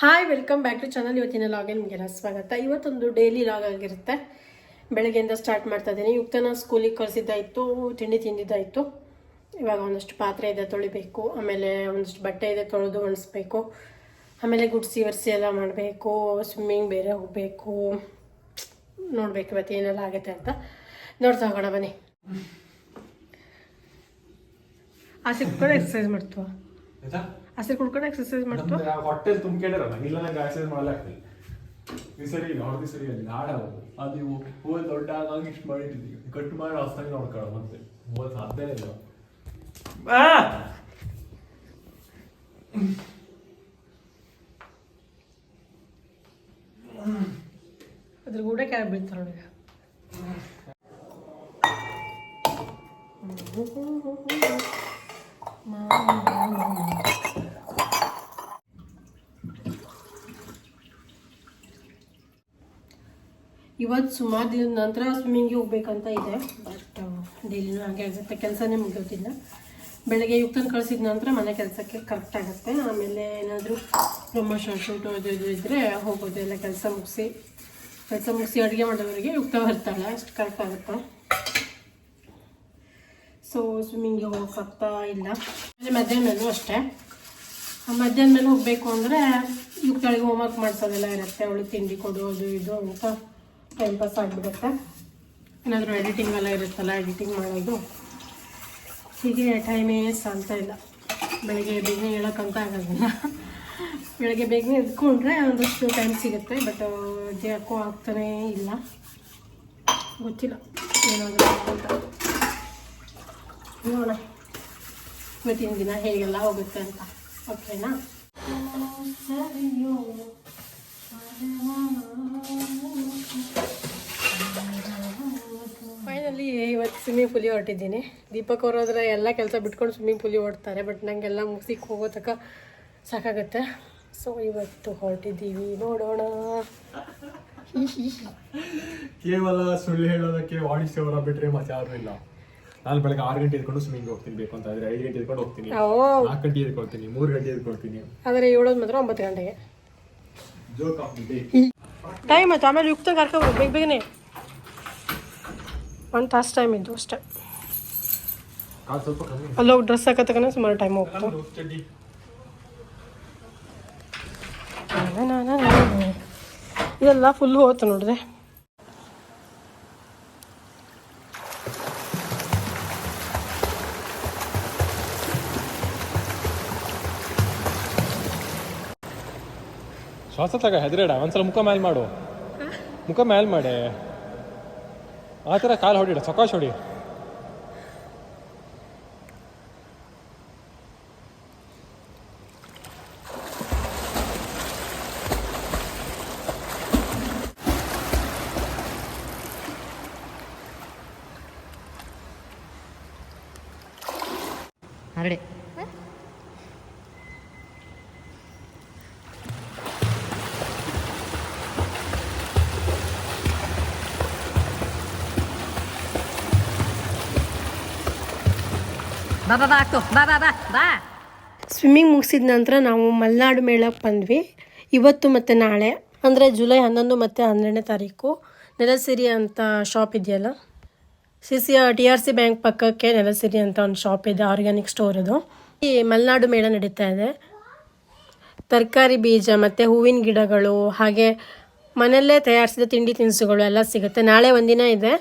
Hi welcome back to channel ಇವತ್ತಿನ ಲಾಗೆ ನಿಮಗೆಲ್ಲ ಸ್ವಾಗತ. ಇವತ್ತೊಂದು ಡೈಲಿ ಲಾಗ್ ಆಗಿರುತ್ತೆ. ಬೆಳಗ್ಗೆಯಿಂದ ಸ್ಟಾರ್ಟ್ ಮಾಡ್ತಾ ಇದ್ದೀನಿ. ಯುಕ್ತನ ಸ್ಕೂಲಿಗೆ ಕಳಿಸಿದ್ದಾಯಿತು ತಿಂಡಿ ತಿಂದಿದ್ದಾಯಿತು. ಇವಾಗ ಒಂದಷ್ಟು ಪಾತ್ರೆ ಇದೆ ತೊಳಿಬೇಕು ಆಮೇಲೆ ಒಂದಷ್ಟು ಬಟ್ಟೆ ಇದೆ ತೊಳೆದು ಒಣಸ್ಬೇಕು. ಆಮೇಲೆ ಗುಡ್ಸಿ ಒರೆಸಿ ಎಲ್ಲ ಮಾಡಬೇಕು ಸ್ವಿಮ್ಮಿಂಗ್ ಬೇರೆ ಹೋಗಬೇಕು. ನೋಡಬೇಕು ಇವತ್ತು ಏನೆಲ್ಲ ಆಗುತ್ತೆ ಅಂತ. ನೋಡ್ತಾ ಹೋಗೋಣ ಬನ್ನಿ. ಆಸೆ ಕುತ್ಕೊಂಡು ಎಕ್ಸಸೈಸ್ ಮಾಡ್ತೀವ? ಆಯ್ತಾ ಆಸೆ ಕುಡ್ಕೊಂಡು ಎಕ್ಸಸೈಸ್ ಮಾಡ್ತೀವ ನಮ್ದು ಹೊಟ್ಟೆಲ್ ತುಂಬಿಕೊಂಡಿರಲ್ಲ ಇಲ್ಲ ನಂಗೆ ಆಕ್ಸಿಡೆಂಟ್ ಮಾಡ್ಲಾಗ್ತದೆ ಈ ಸರಿ ಇಲ್ಲ ಹೊಡೆದು ಸರಿ ಅಲ್ಲಿ ಆಡ ಅದು ಇವು ಹೂವು ದೊಡ್ಡ ಆಗಾಗ ಇಷ್ಟು ಮಾಡಿಟ್ಟಿದ್ದೀವಿ ಕಟ್ ಮಾಡಿ ಹೊಸ್ದಂಗೆ ನೋಡ್ಕೊಳ್ಳೋ ಮತ್ತೆ ಮೂವತ್ತು ಸಾಧ್ಯ ಇಲ್ಲ ಆ! ಅದ್ರ ಕೂಡ ಕೆಳಗೆ ಬೀಳ್ತಾರೆ ನೋಡಿ ಇವತ್ತು ಸುಮಾರು ದಿನದ ನಂತರ ಸ್ವಿಮ್ಮಿಂಗ್ಗೆ ಹೋಗ್ಬೇಕಂತ ಇದೆ. ಬಟ್ ಡೈಲಿನೂ ಹಾಗೆ ಆಗುತ್ತೆ. ಕೆಲಸನೇ ಮುಗಿಯೋದಿಲ್ಲ ಬೆಳಗ್ಗೆ ಯುಕ್ತನ ಕಳಿಸಿದ ನಂತರ ಮನೆ ಕೆಲಸಕ್ಕೆ ಕರೆಕ್ಟ್ ಆಗುತ್ತೆ. ಆಮೇಲೆ ಏನಾದರೂ ಪ್ರಮೋಷನ್ ಶೂಟು ಅದು ಇದು ಇದ್ದರೆ ಹೋಗೋದು, ಎಲ್ಲ ಕೆಲಸ ಮುಗಿಸಿ ಕೆಲಸ ಮುಗಿಸಿ ಅಡುಗೆ ಮಾಡೋವರೆಗೆ ಯುಕ್ತ ಬರ್ತಾಳೆ. ಅಷ್ಟು ಕರೆಕ್ಟ್ ಆಗುತ್ತೆ. ಸೊ ಸ್ವಿಮ್ಮಿಂಗ್ಗೆ ಹೋಗೋಕ್ಕಾಗ್ತಾ ಇಲ್ಲ. ಆಮೇಲೆ ಮಧ್ಯಾಹ್ನ ಮೇಲೂ ಅಷ್ಟೇ. ಮಧ್ಯಾಹ್ನ ಮೇಲೆ ಹೋಗಬೇಕು ಅಂದರೆ ಯುಕ್ತಳಿಗೆ ಹೋಮ್ವರ್ಕ್ ಮಾಡ್ಸೋದೆಲ್ಲ ಇರುತ್ತೆ. ಅವಳು ತಿಂಡಿ ಕೊಡು, ಅದು ಇದು ಅಂತ. ಟೈಮ್ ಪಾಸ್ ಆಗಿಬಿಡುತ್ತೆ ಏನಾದರೂ ಎಡಿಟಿಂಗ್ ಎಲ್ಲ ಇರುತ್ತಲ್ಲ ಎಡಿಟಿಂಗ್ ಮಾಡೋದು. ಹೀಗೆ ಟೈಮೇ ಸಾಲ್ತಾ ಇಲ್ಲ. ಬೆಳಗ್ಗೆ ಬೇಗನೆ ಹೇಳೋಕ್ಕಂತ ಆಗೋದಿಲ್ಲ. ಬೆಳಗ್ಗೆ ಬೇಗನೆ ಎದ್ಕೊಂಡ್ರೆ ಒಂದಷ್ಟು ಟೈಮ್ ಸಿಗುತ್ತೆ ಬಟ್ ದೇಹಕ್ಕೂ ಆಗ್ತಾನೇ ಇಲ್ಲ. ಗೊತ್ತಿಲ್ಲ ಏನಾದರೂ ನೋಡೋಣ. ಇವತ್ತಿನ ದಿನ ಹೇಗೆಲ್ಲ ಹೋಗುತ್ತೆ ಅಂತ. ಓಕೆನಾ ಸ್ವಿಮ್ಮಿಂಗ್ ಪೂಲಿಗೆ ಹೊರಟಿದ್ದೀನಿ. ದೀಪಕ್ ಅವರು ಹೋದ್ರೆ ಎಲ್ಲ ಕೆಲಸ ಬಿಟ್ಕೊಂಡು ಸ್ವಿಮ್ಮಿಂಗ್ ಪೂಲಿಗೆ ಹೊರಡ್ತಾರೆ ಬಟ್ ನಂಗೆಲ್ಲ ಮುಗಿಸಿಕ್ಕೆ ಹೋಗೋ ತಕ್ಕ ಸಾಕಾಗುತ್ತೆ. ಸೊ ಇವತ್ತು ಹೊರಟಿದ್ದೀವಿ. ನೋಡೋಣ. ಕೇವಲ ಸುಳ್ಳು ಹೇಳೋದಕ್ಕೆ ವಾಣಿ ಅವರ ಬಿಟ್ರೆ ಮತ್ತೆ ಯಾರು ಇಲ್ಲ. ನಾನು ಬೆಳಗ್ಗೆ ಆರು ಗಂಟೆ ಎದ್ಕೊಂಡು ಸ್ವಿಮ್ಮಿಂಗ್ ಹೋಗ್ತೀನಿ ಬೇಕು ಅಂತ ಆದ್ರೆ ಐದು ಗಂಟೆ ಎದ್ಕೊಂಡು ಹೋಗ್ತೀನಿ. ನಾಲ್ಕು ಗಂಟೆ ಎದ್ಕೊಳ್ತೀನಿ ಮೂರು ಗಂಟೆ ಎದ್ಕೊಳ್ತೀನಿ. ಆದರೆ ಏಳೋದು ಮಾತ್ರ ಒಂಬತ್ತು ಗಂಟೆಗೆ. ಟೈಮ್ ಆಯ್ತು ಆಮೇಲೆ ಯುಕ್ತ ಕರ್ಕೊಂಡು ಬೇಗ ಬೇಗನೆ. ಒಂದು ತಾಸು ಟೈಮ್ ಇದ್ದು ಅಷ್ಟೇ. ಅಲ್ಲ ಹೋಗಿ ಕಮ್ಮಿ. ಅಲ್ಲೋಗಿ ಡ್ರೆಸ್ ಹಾಕತಕ್ಕನ ಸುಮಾರು ಟೈಮ್ ಹೋಗ್ತು. ಇದೆಲ್ಲ ಫುಲ್ ಹೋಯ್ತು ನೋಡಿದೆ. ಶ್ವಾಸ ತಗ ಹೆದ್ರೇಡ ಒಂದ್ಸಲ ಮುಖ ಮ್ಯಾಲ್ ಮಾಡು. ಮುಖ ಮ್ಯಾಲ್ ಮಾಡೆ. ಆ ಥರ ಕಾಲು ಹೊಡಿಡ ಸಕಾಶ್ ಹೊಡಿ. ಸ್ವಿಮ್ಮಿಂಗ್ ಮುಗಿಸಿದ ನಂತರ ನಾವು ಮಲೆನಾಡು ಮೇಳಕ್ಕೆ ಬಂದ್ವಿ. ಇವತ್ತು ಮತ್ತು ನಾಳೆ, ಅಂದರೆ ಜುಲೈ ಹನ್ನೊಂದು ಮತ್ತು ಹನ್ನೆರಡನೇ ತಾರೀಕು. ನೆಲಸಿರಿ ಅಂತ ಶಾಪ್ ಇದೆಯಲ್ಲ? C C T R C bank ಪಕ್ಕಕ್ಕೆ ನೆಲಸಿರಿ ಅಂತ ಒಂದು ಶಾಪ್ ಇದೆ ಆರ್ಗ್ಯಾನಿಕ್ ಸ್ಟೋರ್ ಅದು. ಈ ಮಲೆನಾಡು ಮೇಳ ನಡೀತಾ ಇದೆ. ತರಕಾರಿ ಬೀಜ ಮತ್ತು ಹೂವಿನ ಗಿಡಗಳು, ಹಾಗೆ ಮನೆಯಲ್ಲೇ ತಯಾರಿಸಿದ ತಿಂಡಿ ತಿನಿಸುಗಳು ಎಲ್ಲ ಸಿಗುತ್ತೆ. ನಾಳೆ ಒಂದಿನ ಇದೆ.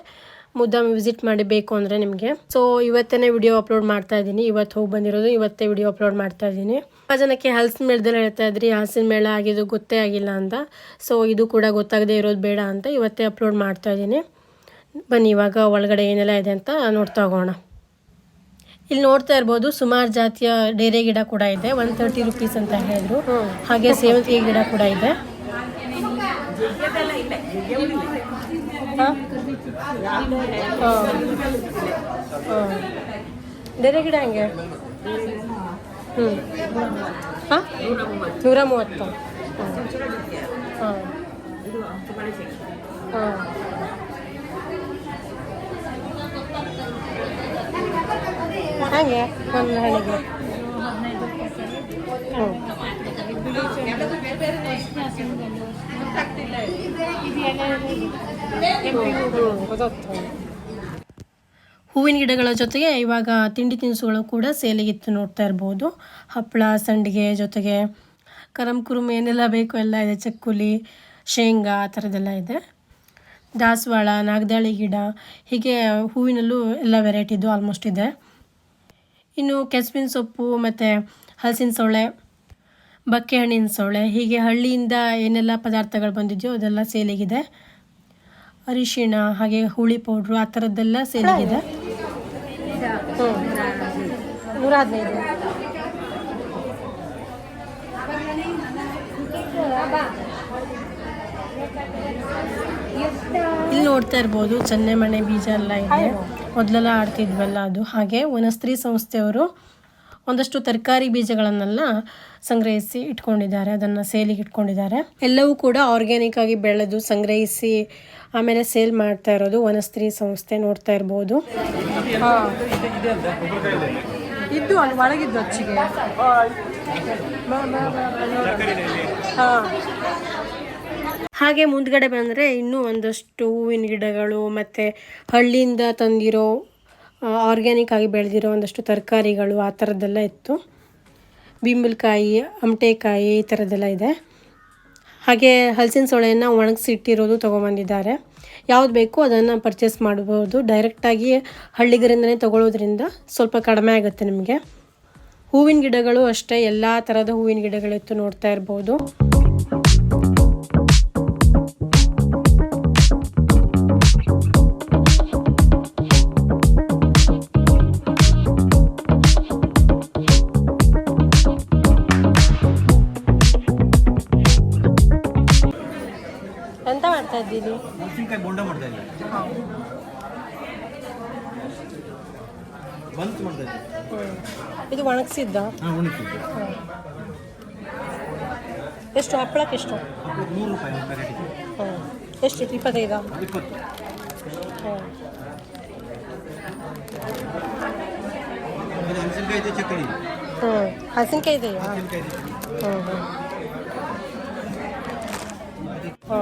ಮುದ್ದಾಮ್ ವಿಸಿಟ್ ಮಾಡಬೇಕು ಅಂದರೆ ನಿಮಗೆ. ಸೊ ಇವತ್ತೇ ವಿಡಿಯೋ ಅಪ್ಲೋಡ್ ಮಾಡ್ತಾ ಇದ್ದೀನಿ. ಇವತ್ತು ಹೋಗಿ ಬಂದಿರೋದು, ಇವತ್ತೇ ವಿಡಿಯೋ ಅಪ್ಲೋಡ್ ಮಾಡ್ತಾ ಇದ್ದೀನಿ. ಆ ಜನಕ್ಕೆ ಹಲಸಿನ ಮೇಳದಲ್ಲಿ ಹೇಳ್ತಾ ಇದ್ರಿ ಹಲಸಿನ ಮೇಳ ಆಗಿದ್ದು ಗೊತ್ತೇ ಆಗಿಲ್ಲ ಅಂತ. ಸೊ ಇದು ಕೂಡ ಗೊತ್ತಾಗದೇ ಇರೋದು ಬೇಡ ಅಂತ ಇವತ್ತೇ ಅಪ್ಲೋಡ್ ಮಾಡ್ತಾ ಇದ್ದೀನಿ. ಬನ್ನಿ, ಇವಾಗ ಒಳಗಡೆ ಏನೆಲ್ಲ ಇದೆ ಅಂತ ನೋಡ್ತಾ ಹೋಗೋಣ. ಇಲ್ಲಿ ನೋಡ್ತಾ ಇರ್ಬೋದು, ಸುಮಾರು ಜಾತಿಯ ಡೇರೆ ಗಿಡ ಕೂಡ ಇದೆ. ಒನ್ ತರ್ಟಿ ರುಪೀಸ್ ಅಂತ ಹೇಳಿದ್ರು. ಹಾಗೆ ಸೇವಂತಿಗೆ ಗಿಡ ಕೂಡ ಇದೆ. ಗಿಡ ಹೆಂಗೆ? ಹ್ಞೂ ಹಾಂ? ನೂರ ಮೂವತ್ತು. ಹಾಂ ಹಾಂ ಹಾಗೆ? ಒಂದು ಹಣಿಗೆ. ಹ್ಞೂ ಹೂವಿನ ಗಿಡಗಳ ಜೊತೆಗೆ ಇವಾಗ ತಿಂಡಿ ತಿನಿಸುಗಳು ಕೂಡ ಸೇಲಿಗಿತ್ತು ನೋಡ್ತಾ ಇರ್ಬೋದು. ಹಪ್ಪಳ, ಸಂಡಿಗೆ ಜೊತೆಗೆ ಕರಂ ಕುರುಮ್ ಏನೆಲ್ಲ ಬೇಕು ಎಲ್ಲ ಇದೆ. ಚಕ್ಕುಲಿ, ಶೇಂಗಾ ಆ ಥರದ್ದೆಲ್ಲ ಇದೆ. ದಾಸವಾಳ, ನಾಗದಾಳಿ ಗಿಡ, ಹೀಗೆ ಹೂವಿನಲ್ಲೂ ಎಲ್ಲ ವೆರೈಟಿದು ಆಲ್ಮೋಸ್ಟ್ ಇದೆ. ಇನ್ನು ಕೆಸ್ವಿನ ಸೊಪ್ಪು ಮತ್ತು ಹಲಸಿನ ಸೊಳ್ಳೆ ಬಕ್ಕೆ ಹಣ್ಣಿನ ಸೊಳ್ಳೆ, ಹೀಗೆ ಹಳ್ಳಿಯಿಂದ ಏನೆಲ್ಲ ಪದಾರ್ಥಗಳು ಬಂದಿದೆಯೋ ಅದೆಲ್ಲ ಸೇಲಿಗಿದೆ. ಅರಿಶಿಣ, ಹಾಗೆ ಹುಳಿ ಪೌಡ್ರು ಆ ಥರದ್ದೆಲ್ಲ ಸೇಲಿಗಿದೆ ಇಲ್ಲಿ ನೋಡ್ತಾ ಇರ್ಬೋದು ಚನ್ನೆಮಣೆ ಬೀಜ ಎಲ್ಲ ಇದೆ. ಮೊದಲೆಲ್ಲ ಆಡ್ತಿದ್ವಲ್ಲ ಅದು. ಹಾಗೆ ವನಸ್ತ್ರೀ ಸಂಸ್ಥೆಯವರು ಒಂದಷ್ಟು ತರಕಾರಿ ಬೀಜಗಳನ್ನೆಲ್ಲ ಸಂಗ್ರಹಿಸಿ ಇಟ್ಕೊಂಡಿದ್ದಾರೆ ಅದನ್ನು ಸೇಲಿಗೆ ಇಟ್ಕೊಂಡಿದ್ದಾರೆ. ಎಲ್ಲವೂ ಕೂಡ ಆರ್ಗ್ಯಾನಿಕ್ ಆಗಿ ಬೆಳೆದು ಸಂಗ್ರಹಿಸಿ ಆಮೇಲೆ ಸೇಲ್ ಮಾಡ್ತಾ ಇರೋದು ವನಸ್ತ್ರೀ ಸಂಸ್ಥೆ ನೋಡ್ತಾ ಇರ್ಬೋದು. ಇದ್ದು ಅಲ್ಲಿ ಒಳಗಿದ್ದು ಅಚ್ಚಿಗೆ. ಹಾಗೆ ಮುಂದ್ಗಡೆ ಬಂದರೆ ಇನ್ನೂ ಒಂದಷ್ಟು ಹೂವಿನ ಗಿಡಗಳು ಮತ್ತು ಹಳ್ಳಿಯಿಂದ ತಂದಿರೋ ಆರ್ಗ್ಯಾನಿಕ್ ಆಗಿ ಬೆಳೆದಿರೋ ಒಂದಷ್ಟು ತರಕಾರಿಗಳು ಆ ಥರದ್ದೆಲ್ಲ ಇತ್ತು. ಬಿಂಬಲ್ಕಾಯಿ, ಅಮಟೆಕಾಯಿ ಈ ಥರದ್ದೆಲ್ಲ ಇದೆ. ಹಾಗೆ ಹಲಸಿನ ಸೊಳೆಯನ್ನು ಒಣಗಿಸಿ ಇಟ್ಟಿರೋದು ತೊಗೊಂಬಂದಿದ್ದಾರೆ. ಯಾವ್ದು ಬೇಕು ಅದನ್ನು ಪರ್ಚೇಸ್ ಮಾಡ್ಬೋದು. ಡೈರೆಕ್ಟಾಗಿ ಹಳ್ಳಿಗರಿಂದನೇ ತೊಗೊಳೋದ್ರಿಂದ ಸ್ವಲ್ಪ ಕಡಿಮೆ ಆಗುತ್ತೆ ನಿಮಗೆ. ಹೂವಿನ ಗಿಡಗಳು ಅಷ್ಟೇ, ಎಲ್ಲ ಥರದ ಹೂವಿನ ಗಿಡಗಳಿತ್ತು ನೋಡ್ತಾ ಇರ್ಬೋದು. ಒಣಗಿಸಿದ್ದ? ಎಷ್ಟು ಹಪ್ಪಳಕ್ಕೆ ಎಷ್ಟು? ಹ್ಞೂ ಎಷ್ಟು ಇಪ್ಪತ್ತೈದಾ? ಇಪ್ಪತ್ತು. ಹ್ಞೂ ಹ್ಞೂ ಹಸಿನ್ಕಾಯಿ ಇದೆಯಾ? ಹ್ಞೂ ಹ್ಞೂ ಹ್ಞೂ ಹ್ಞೂ ಹ್ಞೂ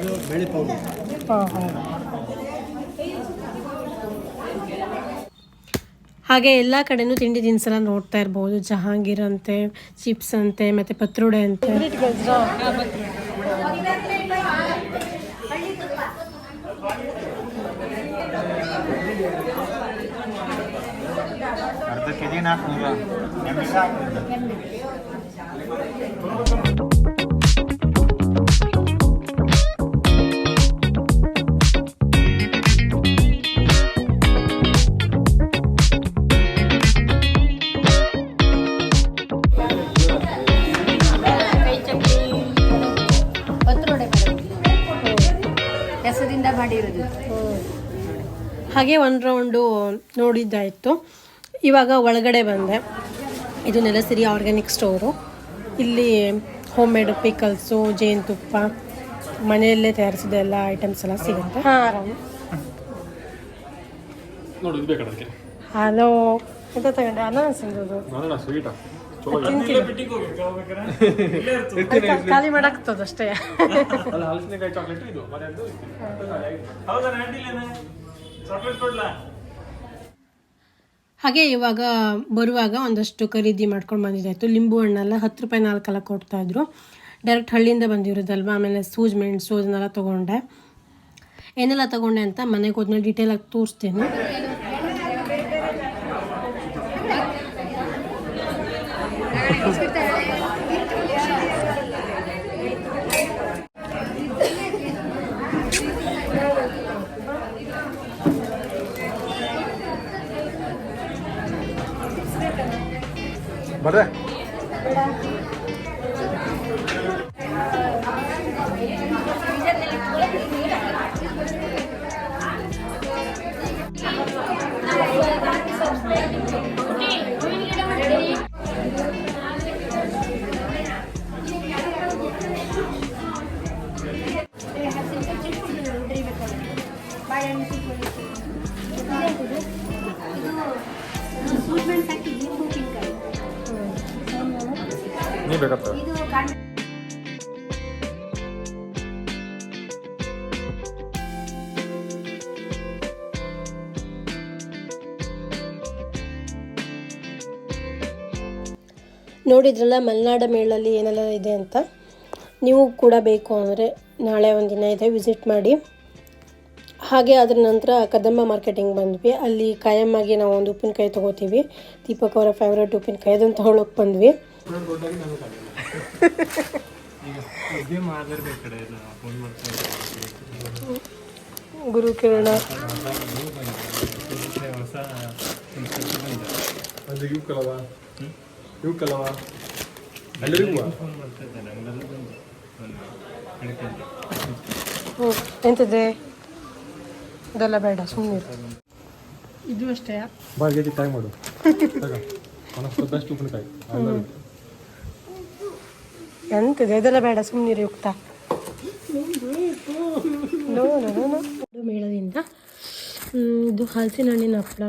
ಇದು ಬೇಳೆ ಪೌಡರ್. ಹಾಂ ಹಾಂ ಹಾಗೆ ಎಲ್ಲ ಕಡೆನೂ ತಿಂಡಿ ತಿನಿಸೆಲ್ಲ ನೋಡ್ತಾ ಇರ್ಬೋದು. ಜಹಾಂಗೀರ್ ಅಂತೆ, ಚಿಪ್ಸ್ ಅಂತೆ, ಮತ್ತೆ ಪತ್ರೊಡೆ ಅಂತೆ. ಅರ್ಧ ಕೆ ಜಿ ನಾಲ್ಕುನೂರ ಹಾಗೆ ಒಂದು ರೌಂಡು ನೋಡಿದ್ದಾಯಿತು ಇವಾಗ ಒಳಗಡೆ ಬಂದೆ ಇದು ನೆಲಸಿರಿ ಆರ್ಗ್ಯಾನಿಕ್ ಸ್ಟೋರು ಇಲ್ಲಿ ಹೋಮ್ ಮೇಡ್ ಪಿಕಲ್ಸು ಜೇನುತುಪ್ಪ ಮನೆಯಲ್ಲೇ ತಯಾರಿಸಿದ ಎಲ್ಲ ಐಟಮ್ಸ್ ಎಲ್ಲ ಸಿಗುತ್ತೆ ಹಲೋ ಎಂತ ತಗೊಂಡೆ ಅನಾನಸ್ ಖಾಲಿ ಮಾಡಾಕ್ತದ ಹಾಗೆ ಇವಾಗ ಬರುವಾಗ ಒಂದಷ್ಟು ಖರೀದಿ ಮಾಡ್ಕೊಂಡು ಬಂದಿದ್ದಾಯಿತು. ಲಿಂಬು ಹಣ್ಣೆಲ್ಲ ಹತ್ತು ರೂಪಾಯಿ ನಾಲ್ಕಲ್ಲ ಕೊಡ್ತಾಯಿದ್ರು ಡೈರೆಕ್ಟ್ ಹಳ್ಳಿಯಿಂದ ಬಂದಿರೋದಲ್ವ? ಆಮೇಲೆ ಸೂಜ್ ಮೆಣಸು ಅದನ್ನೆಲ್ಲ ತೊಗೊಂಡೆ. ಏನೆಲ್ಲ ತೊಗೊಂಡೆ ಅಂತ ಮನೆಗೆ ಹೋದ್ಮೇಲೆ ಡೀಟೇಲಾಗಿ ತೋರಿಸ್ತೀನಿ. भर दे Thank you. ಬೇಕಾಗ್ತದೆ ಇದು ನೋಡಿದ್ರಲ್ಲ ಮಲೆನಾಡ ಮೇಳಲ್ಲಿ ಏನೆಲ್ಲ ಇದೆ ಅಂತ. ನೀವು ಕೂಡ ಬೇಕು ಅಂದರೆ ನಾಳೆ ಒಂದಿನ ಇದೆ ವಿಸಿಟ್ ಮಾಡಿ. ಹಾಗೆ ಅದರ ನಂತರ ಕದಂಬ ಮಾರ್ಕೆಟಿಂಗ್ ಬಂದ್ವಿ. ಅಲ್ಲಿ ಕಾಯಮ್ಮಾಗಿ ನಾವು ಒಂದು ಉಪ್ಪಿನಕಾಯಿ ತೊಗೋತೀವಿ. ದೀಪಕ್ ಅವರ ಫೇವ್ರೇಟ್ ಉಪ್ಪಿನಕಾಯಿ ಅದನ್ನು ತೊಗೊಳಕ್ಕೆ ಬಂದ್ವಿ. ಗುರು ಅದು ಇವು ಕಲವ ಇವು ಕಲವ ಎಲ್ಲರಿಗೂ ಹ್ಞೂ ಎಂತದೆ ಇದೆಲ್ಲ ಬೇಡ ಸುಮ್ಮನೆ ಇದು ಅಷ್ಟೇ. ಬಾ ಗೆ ಟೈಮ್ ಮಾಡು ಬೆಸ್ಟ್ ಉಪ್ಪಿನಕಾಯಿ. ಎಂತದೆ? ಅದೆಲ್ಲ ಬೇಡ ಸುಮ್ಮನೆ ಯುಕ್ತ ಮೇಳದಿಂದ ಇದು ಹಲಸಿನ ಹಣ್ಣಿನ ಹಪ್ಪಳ.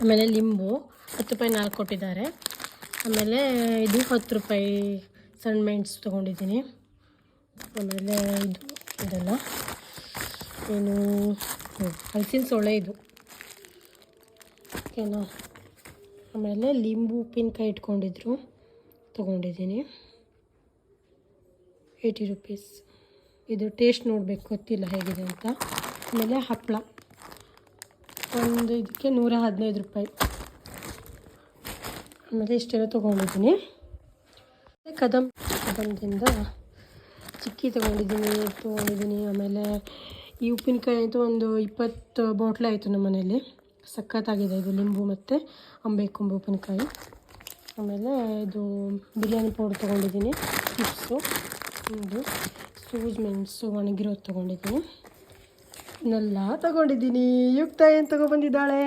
ಆಮೇಲೆ ಲಿಂಬು, ಹತ್ತು ರೂಪಾಯಿ ನಾಲ್ಕು ಕೊಟ್ಟಿದ್ದಾರೆ. ಆಮೇಲೆ ಇದು ಹತ್ತು ರೂಪಾಯಿ ಸಣ್ಣ ಮೆಣಸು ತೊಗೊಂಡಿದ್ದೀನಿ. ಆಮೇಲೆ ಇದು, ಇದೆಲ್ಲ. ಏನು ಹಲಸಿನ ಸೊಳ್ಳೆ ಇದು. ಓಕೆನಾ? ಆಮೇಲೆ ಲಿಂಬು, ಉಪ್ಪಿನಕಾಯಿ ಇಟ್ಕೊಂಡಿದ್ರು, ತೊಗೊಂಡಿದ್ದೀನಿ. ಏಯ್ಟಿ ರುಪೀಸ್ ಇದು ಟೇಸ್ಟ್ ನೋಡಬೇಕು, ಗೊತ್ತಿಲ್ಲ ಹೇಗಿದೆ ಅಂತ. ಆಮೇಲೆ ಹಪ್ಪಳ ಒಂದು ಇದಕ್ಕೆ ನೂರ ಹದಿನೈದು ರೂಪಾಯಿ. ಆಮೇಲೆ ಇಷ್ಟೆಲ್ಲ ತೊಗೊಂಡಿದ್ದೀನಿ. ಕದಂ ಕದಂಬದಿಂದ ಚಿಕ್ಕಿ ತೊಗೊಂಡಿದ್ದೀನಿ ತೊಗೊಂಡಿದ್ದೀನಿ. ಆಮೇಲೆ ಈ ಉಪ್ಪಿನಕಾಯಿ ಆಯಿತು, ಒಂದು ಇಪ್ಪತ್ತು ಬಾಟ್ಲ್ ಆಯಿತು ನಮ್ಮ ಮನೆಯಲ್ಲಿ ಸಖತ್ತಾಗಿದೆ ಇದು ಲಿಂಬು ಮತ್ತು ಅಂಬೆಕೊಂಬು ಉಪ್ಪಿನಕಾಯಿ. ಆಮೇಲೆ ಇದು ಬಿರಿಯಾನಿ ಪೌಡರ್ ತೊಗೊಂಡಿದ್ದೀನಿ, ಚಿಪ್ಸು. ಇದು ಸೂಜ್ ಮೆಣಸು ಒಣಗಿರೋದು ತೊಗೊಂಡಿದ್ದೀನಿ. ನೆಲ್ಲ ತೊಗೊಂಡಿದ್ದೀನಿ. ಯುಕ್ತ ಏನು ತೊಗೊಬಂದಿದ್ದಾಳೆ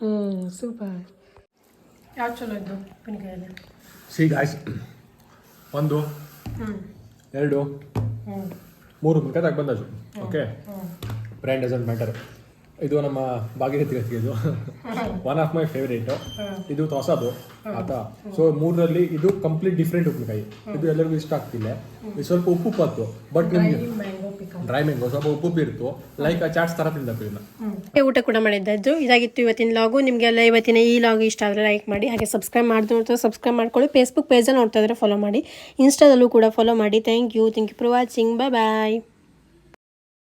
ಹ್ಞೂ ಸೂಪರ್ ಯಾವ ಚಲೋ ಇದ್ದು ಉಪ್ಪಿನಕಾಯಲ್ಲಿ ಸಿ ಗಾಯ್ಸ್ ಒಂದು ಎರಡು ಮೂರು ತಗೊಂಡು ಬಂದದ್ದು. ಓಕೆ ಬ್ರ್ಯಾಂಡ್ ಡಸಂಟ್ ಮ್ಯಾಟರ್ ಇದು ನಮ್ಮ ಭಾಗೀರಥಿ ಗತಿ ಇದು. ಒನ್ ಆಫ್ ಮೈ ಫೇವ್ರೇಟ್ ಇದು ಹೊಸದು ಆತ. ಸೊ ಮೂರರಲ್ಲಿ ಇದು ಕಂಪ್ಲೀಟ್ ಡಿಫ್ರೆಂಟ್ ಉಪ್ಪಿನಕಾಯಿ ಇದು ಎಲ್ಲರಿಗೂ ಇಷ್ಟ ಆಗ್ತಿಲ್ಲ. ಇದು ಸ್ವಲ್ಪ ಉಪ್ಪು ಪತ್ತು ಬಟ್ ನಿಮಗೆ ಡ್ರೈ ಮ್ಯಾಂಗೋ ಸ್ವಲ್ಪ ಉಪ್ಪು ಉಪ್ಪು ಇರ್ತು ಲೈಕ್ ಚಾಟ್ಸ್ ತರ ತಿಂದಪ್ಪ ಇದನ್ನ. ಊಟ ಕೂಡ ಮಾಡಿದ್ದದ್ದು. ಇದಾಗಿತ್ತು ಇವತ್ತಿನ ಲಾಗು ನಿಮಗೆಲ್ಲ ಇವತ್ತಿನ ಈ ಲಾಗ್ ಇಷ್ಟ ಆದರೆ ಲೈಕ್ ಮಾಡಿ ಹಾಗೆ ಸಬ್ಸ್ಕ್ರೈಬ್ ಮಾಡಿದ್ರು ಸಬ್ಸ್ಕ್ರೈಬ್ ಮಾಡ್ಕೊಳ್ಳಿ. ಫೇಸ್ಬುಕ್ ಪೇಜಲ್ಲಿ ನೋಡ್ತಾ ಇದ್ರೆ ಫಾಲೋ ಮಾಡಿ. ಇನ್ಸ್ಟಾದಲ್ಲೂ ಕೂಡ ಫಾಲೋ ಮಾಡಿ. Thank you thank you for watching bye bye